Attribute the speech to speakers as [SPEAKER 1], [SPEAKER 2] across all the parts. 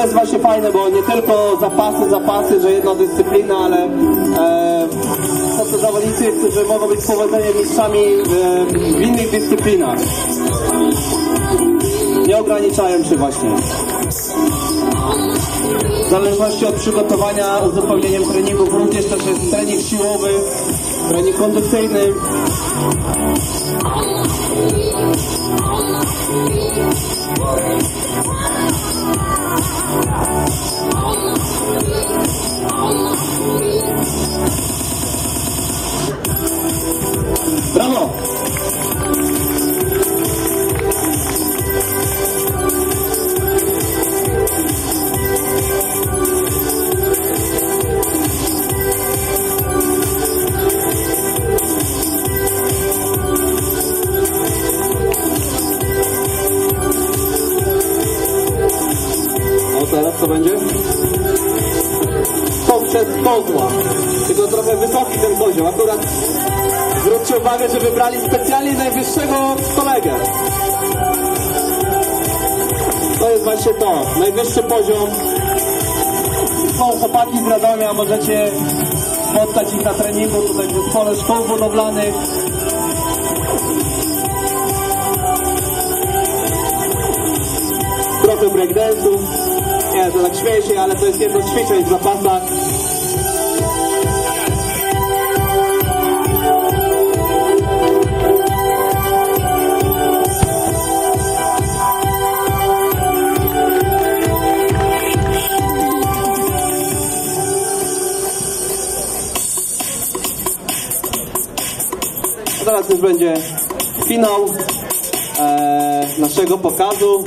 [SPEAKER 1] to jest właśnie fajne, bo nie tylko zapasy, zapasy, że jedna dyscyplina, ale e, są to zawodnicy, którzy mogą być powodzeniem mistrzami e, w innych dyscyplinach. Nie ograniczają się właśnie. W zależności od przygotowania, uzupełnieniem treningów również też jest trening siłowy, trening kondukcyjny. Brawo! Kozła. Tylko trochę wysoki ten poziom. Akurat zwróćcie uwagę, że wybrali specjalnie najwyższego kolegę. To jest właśnie to. Najwyższy poziom. Są chłopaki z Radomia, możecie spotkać ich na treningu tutaj w zespole szkół budowlanych. trochę breakdance'u. Nie, to tak śmieję się, ale to jest jedno z ćwiczeń w zapasach. Teraz już będzie finał e, naszego pokazu.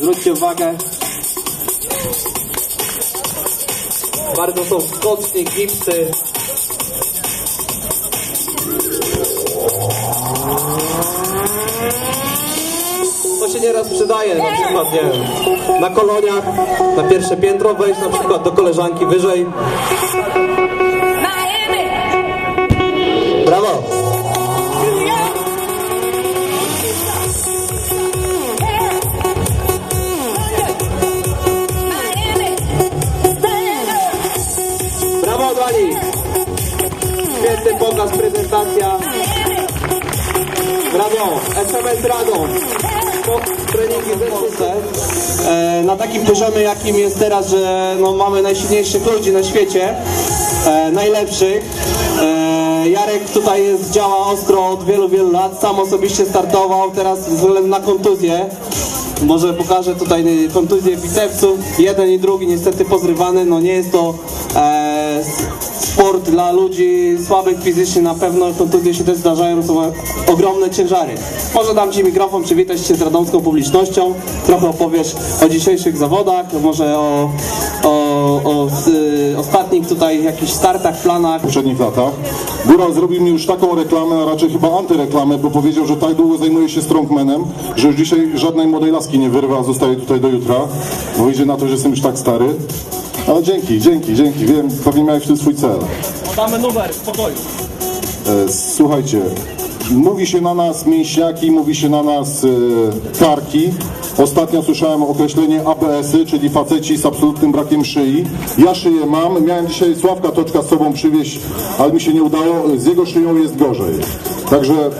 [SPEAKER 1] Zwróćcie uwagę. Bardzo są skoczni, gipsy. To się nieraz przydaje, na przykład, nie wiem, na koloniach, na pierwsze piętro wejść na przykład do koleżanki wyżej. Brawo! Brawo, Dani! Świetny pokaz, prezentacja. Brawo, SMS Radom. Treningi. E, na takim poziomie, jakim jest teraz, że no, mamy najsilniejszych ludzi na świecie, e, najlepszych. E, Jarek tutaj jest, działa ostro od wielu, wielu lat, sam osobiście startował, teraz ze na kontuzję. Może pokażę tutaj kontuzję bicepsów, jeden i drugi niestety pozrywany, no nie jest to e, sport dla ludzi słabych fizycznie, na pewno kontuzje się też zdarzają, są ogromne ciężary. Może dam Ci mikrofon, przywitać się z radomską publicznością, trochę opowiesz o dzisiejszych zawodach, może o, o, o y, ostatnich tutaj jakichś startach, planach.
[SPEAKER 2] w poprzednich latach. Góral zrobił mi już taką reklamę, a raczej chyba antyreklamę, bo powiedział, że tak długo zajmuje się strongmanem, że już dzisiaj żadnej młodej laski nie wyrwa, a zostaje tutaj do jutra, bo wyjdzie na to, że jestem już tak stary. Ale dzięki, dzięki, dzięki, wiem, pewnie miałeś w tym swój cel.
[SPEAKER 1] Podamy numer, spokoju.
[SPEAKER 2] E, Słuchajcie, mówi się na nas mięśniaki, mówi się na nas e, karki. Ostatnio słyszałem określenie ABS-y, czyli faceci z absolutnym brakiem szyi. Ja szyję mam, miałem dzisiaj Sławka Toczka z sobą przywieźć, ale mi się nie udało. Z jego szyją jest gorzej. Także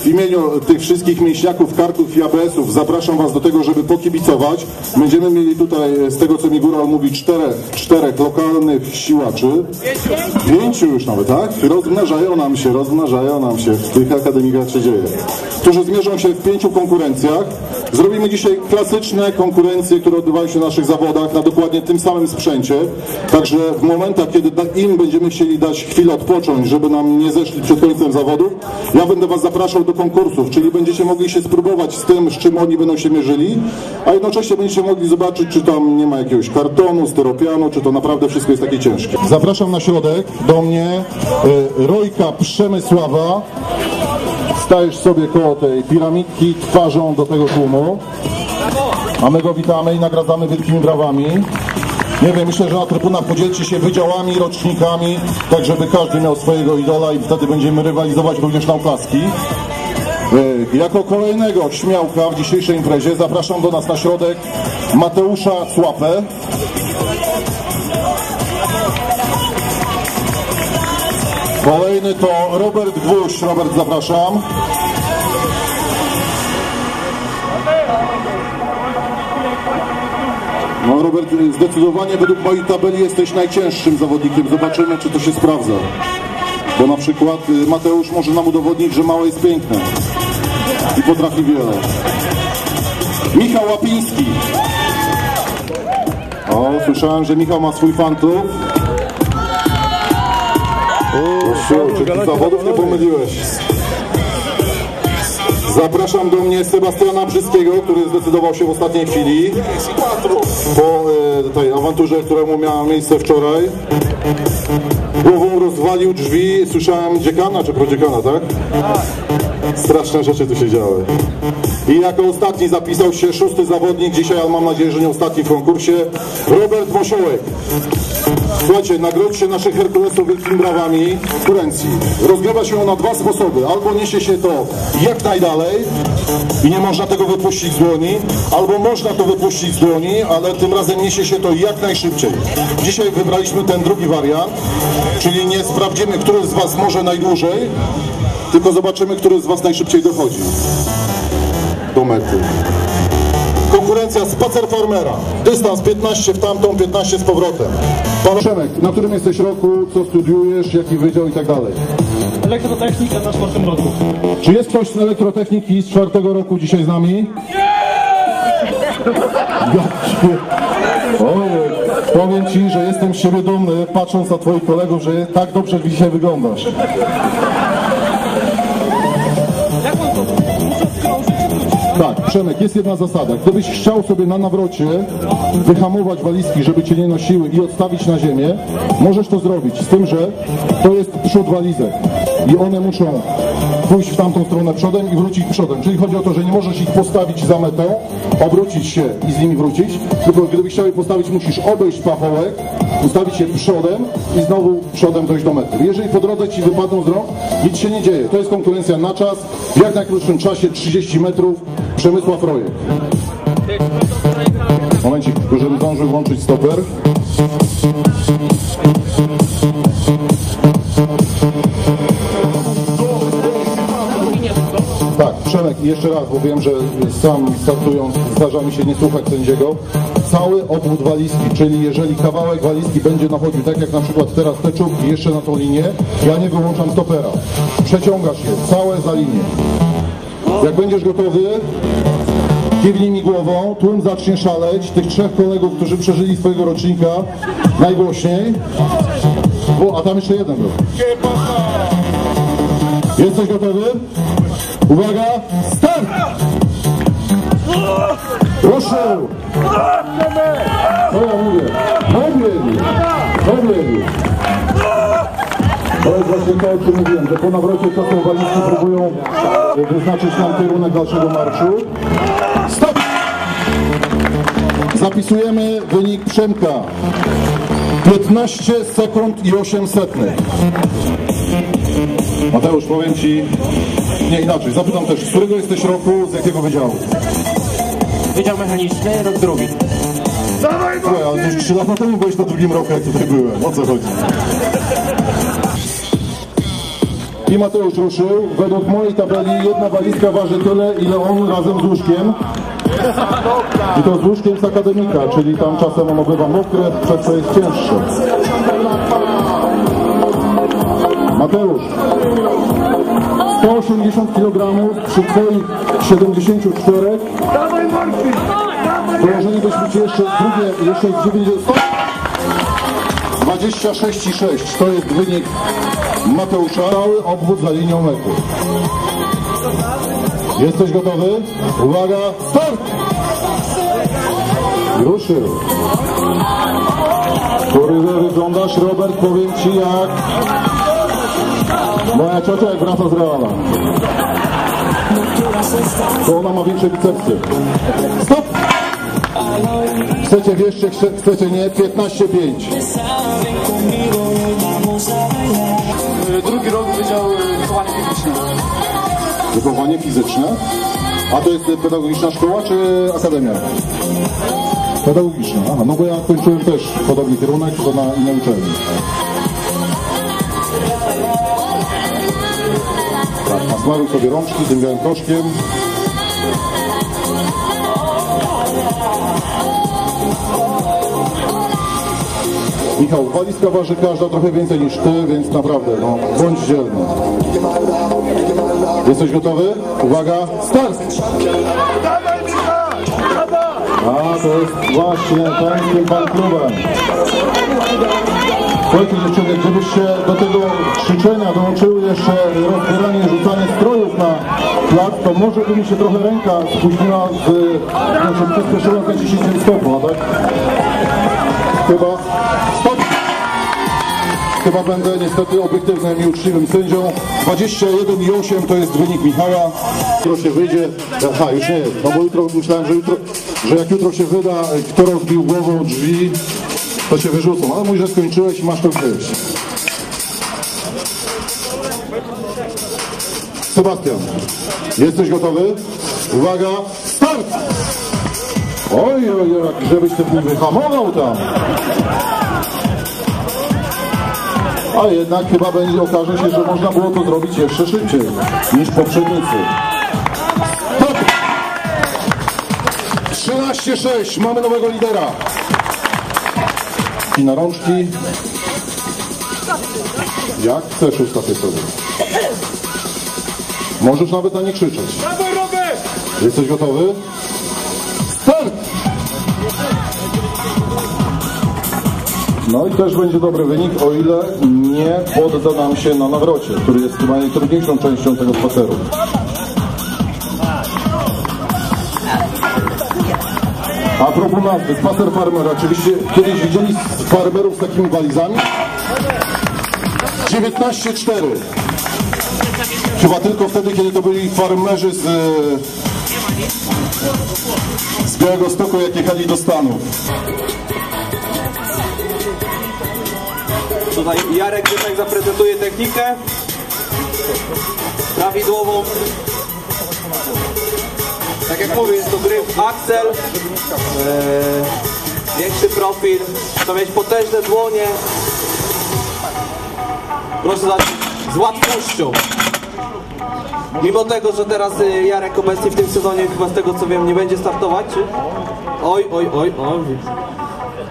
[SPEAKER 2] w imieniu tych wszystkich mięśniaków, karków i ABS-ów zapraszam Was do tego, żeby pokibicować. Będziemy mieli tutaj, z tego co mi Góral mówi, czterech, czterech lokalnych siłaczy. Pięciu już nawet, tak? Rozmnażają nam się, rozmnażają nam się. W tych akademikach się dzieje. Którzy zmierzą się w pięciu konkurencjach. Zrobimy dzisiaj klasyczne konkurencje, które odbywają się w naszych zawodach na dokładnie tym samym sprzęcie. Także w momentach, kiedy im będziemy chcieli dać chwilę odpocząć, żeby nam nie zeszli przed końcem zawodów, ja będę Was zapraszał do konkursów, czyli będziecie mogli się spróbować z tym, z czym oni będą się mierzyli, a jednocześnie będziecie mogli zobaczyć, czy tam nie ma jakiegoś kartonu, styropianu, czy to naprawdę wszystko jest takie ciężkie. Zapraszam na środek do mnie y, Rojka Przemysława. Stajesz sobie koło tej piramidki twarzą do tego tłumu. A my go witamy i nagradzamy wielkimi brawami. Nie wiem, myślę, że na trybunach podzielcie się wydziałami, rocznikami, tak żeby każdy miał swojego idola i wtedy będziemy rywalizować również na oklaski. E, Jako kolejnego śmiałka w dzisiejszej imprezie zapraszam do nas na środek Mateusza Słapę. Kolejny to Robert Gwóźdź. Robert, zapraszam. No Robert, zdecydowanie według mojej tabeli jesteś najcięższym zawodnikiem. Zobaczymy, czy to się sprawdza. Bo na przykład y, Mateusz może nam udowodnić, że małe jest piękne. I potrafi wiele. Michał Łapiński. O, słyszałem, że Michał ma swój fantów. O, czy ty zawodów nie pomyliłeś? Zapraszam do mnie Sebastiana Brzyskiego, który zdecydował się w ostatniej chwili po e, tej awanturze, któremu miała miejsce wczoraj. Głową rozwalił drzwi, słyszałem dziekana czy prodziekana, tak? Straszne rzeczy tu się działy. I jako ostatni zapisał się szósty zawodnik, dzisiaj, ale mam nadzieję, że nie ostatni w konkursie, Robert Mosiołek. Słuchajcie, nagrodźcie naszych Herkulesów wielkimi brawami konkurencji. Rozgrywa się na dwa sposoby. Albo niesie się to jak najdalej i nie można tego wypuścić z dłoni, albo można to wypuścić z dłoni, ale tym razem niesie się to jak najszybciej. Dzisiaj wybraliśmy ten drugi wariant, czyli nie sprawdzimy, który z Was może najdłużej, tylko zobaczymy, który z Was najszybciej dochodzi do mety. Konkurencja spacer farmera. Dystans 15 w tamtą, 15 z powrotem. Pan Przemek, na którym jesteś roku, co studiujesz, jaki wydział i tak dalej?
[SPEAKER 3] Elektrotechnika na czwartym roku.
[SPEAKER 2] Czy jest ktoś z elektrotechniki z czwartego roku dzisiaj z nami? Jakie- Ojej, powiem Ci, że jestem z siebie dumny, patrząc na Twoich kolegów, że tak dobrze dzisiaj wyglądasz. Tak, Przemek, jest jedna zasada. Gdybyś chciał sobie na nawrocie wyhamować walizki, żeby cię nie nosiły i odstawić na ziemię, możesz to zrobić. Z tym, że to jest przód walizek i one muszą pójść w tamtą stronę przodem i wrócić przodem. Czyli chodzi o to, że nie możesz ich postawić za metę, obrócić się i z nimi wrócić, tylko gdybyś chciał je postawić, musisz obejść pachołek, ustawić je przodem i znowu przodem dojść do mety. Jeżeli po drodze ci wypadną z rąk, nic się nie dzieje. To jest konkurencja na czas, w jak najkrótszym czasie, 30 metrów, Przemysław Rojek. Momencik, żebym zdążył włączyć stoper. Tak, Przemek, jeszcze raz, bo wiem, że sam startując zdarza mi się nie słuchać sędziego. Cały obwód walizki, czyli jeżeli kawałek walizki będzie nachodził, tak jak na przykład teraz te czubki jeszcze na tą linię, ja nie wyłączam stopera. Przeciągasz je, całe za linię. Jak będziesz gotowy, kiwnij mi głową, tłum zacznie szaleć, tych trzech kolegów, którzy przeżyli swojego rocznika, najgłośniej. O, a tam jeszcze jeden był. Jesteś gotowy? Uwaga, start! Ruszył! Co ja mówię? Pobiegł! Pobiegł! To jest właśnie to, o czym mówiłem, że po nawrocie czasem walizki próbują wyznaczyć nam kierunek dalszego marszu. Zapisujemy wynik Przemka. 15 sekund i 8 setnych. Mateusz, powiem Ci, nie inaczej, zapytam też, z którego jesteś roku, z jakiego wydziału?
[SPEAKER 3] Wydział mechaniczny, rok drugi.
[SPEAKER 2] Słuchaj, ale już 3 lata temu byłeś na drugim roku, jak tutaj byłem. O co chodzi? I Mateusz ruszył. Według mojej tabeli jedna walizka waży tyle, ile on razem z łóżkiem. I to z łóżkiem z akademika, czyli tam czasem ono bywa mokre, przez co jest cięższe. Mateusz, 180 kg przy twoich 74 Dołożylibyśmy ci jeszcze drugie, jeszcze 90. 26,6 to jest wynik Mateusza. Cały obwód za linią mety. Jesteś gotowy? Uwaga, start! Ruszył. Kurwa, wyglądasz, Robert, powiem ci jak... Moja ciocia jak wraca z Reala. To ona ma większe bicepsy. Stop! Chcecie wierzcie, chce- chcecie nie, 15-5. Wychowanie fizyczne. A to jest pedagogiczna szkoła czy akademia? Pedagogiczna. Aha, no bo ja kończyłem też podobny kierunek, tylko na innej uczelni. Tak, nasmaruj sobie rączki tym białym proszkiem. Michał, walizka waży każda trochę więcej niż ty, więc naprawdę, no, bądź dzielny. Jesteś gotowy? Uwaga, start! A, to jest właśnie pańskim fan klubem. Słuchajcie dziewczyny, gdybyście do tego krzyczenia dołączyły jeszcze rozbieranie, rzucanie strojów na plac, to może by mi się trochę ręka spóźniła z... Znaczy, przyspieszyła z naciśnięciem stopu, a tak? Chyba... Chyba będę niestety obiektywnym i uczciwym sędzią. 21 i 8 to jest wynik Michała. Jutro się wyjdzie. Aha, już nie jest. No bo jutro myślałem, że jutro, że jak jutro się wyda, kto rozbił głową drzwi, to się wyrzucą. Ale mój, że skończyłeś i masz to gdzieś. Sebastian, jesteś gotowy? Uwaga, start! Oj, oj, oj, żebyś ty wyhamował tam. A jednak chyba będzie okaże się, że można było to zrobić jeszcze szybciej niż poprzednicy. Stop! 13-6, mamy nowego lidera. I na rączki. Jak chcesz ustawię sobie. Możesz nawet na nie krzyczeć. Jesteś gotowy? Start! No i też będzie dobry wynik, o ile nie podda nam się na nawrocie, który jest chyba najtrudniejszą częścią tego spaceru. A propos nazwy, spacer farmera. Oczywiście kiedyś widzieli farmerów z takimi walizami? 19-4. Chyba tylko wtedy, kiedy to byli farmerzy z, z Białego Stoku, jak jechali do Stanów.
[SPEAKER 1] Tutaj Jarek jednak zaprezentuje technikę prawidłową. Tak jak mówię, jest to gryf Axel. Eee, większy profil. Trzeba mieć potężne dłonie. Proszę zobaczyć, z łatwością. Mimo tego, że teraz y, Jarek obecnie w tym sezonie chyba z tego co wiem nie będzie startować, czy? Oj, oj, oj, oj.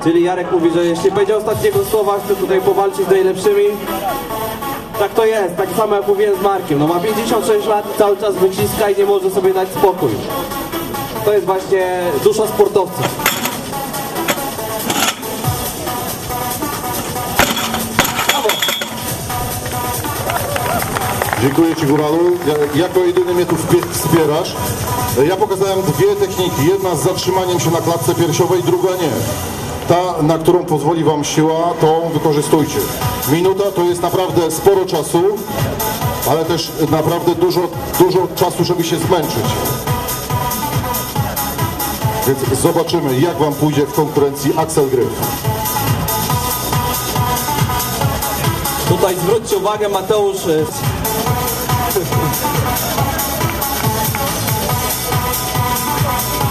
[SPEAKER 1] Czyli Jarek mówi, że jeśli będzie ostatniego słowa, chce tutaj powalczyć z najlepszymi. Tak to jest, tak samo jak mówiłem z Markiem. No ma 56 lat i cały czas wyciska i nie może sobie dać spokój. To jest właśnie dusza sportowca.
[SPEAKER 2] Dziękuję Ci Góralu. Ja- Jako jedyny mnie tu wspierasz. Ja pokazałem dwie techniki. Jedna z zatrzymaniem się na klatce piersiowej, druga nie. Ta, na którą pozwoli Wam siła, tą wykorzystujcie. Minuta to jest naprawdę sporo czasu, ale też naprawdę dużo, dużo czasu, żeby się zmęczyć. Więc zobaczymy, jak Wam pójdzie w konkurencji Axel Gryf.
[SPEAKER 1] Tutaj zwróćcie uwagę, Mateusz.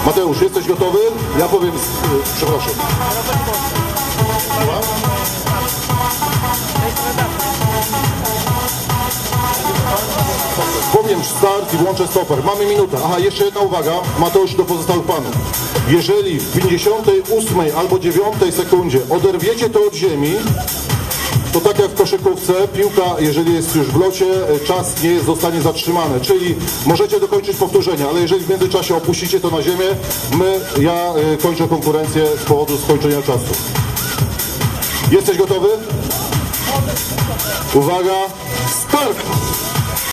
[SPEAKER 2] Mateusz, jesteś gotowy? Ja powiem, przepraszam. Powiem start i włączę stoper. Mamy minutę. Aha, jeszcze jedna uwaga. Mateusz do pozostałych panów. Jeżeli w 58 albo 9 sekundzie oderwiecie to od ziemi, to tak jak w koszykówce, piłka, jeżeli jest już w locie, e, czas nie zostanie zatrzymany. Czyli możecie dokończyć powtórzenie, ale jeżeli w międzyczasie opuścicie to na ziemię, my, ja e, kończę konkurencję z powodu skończenia czasu. Jesteś gotowy? Uwaga, start!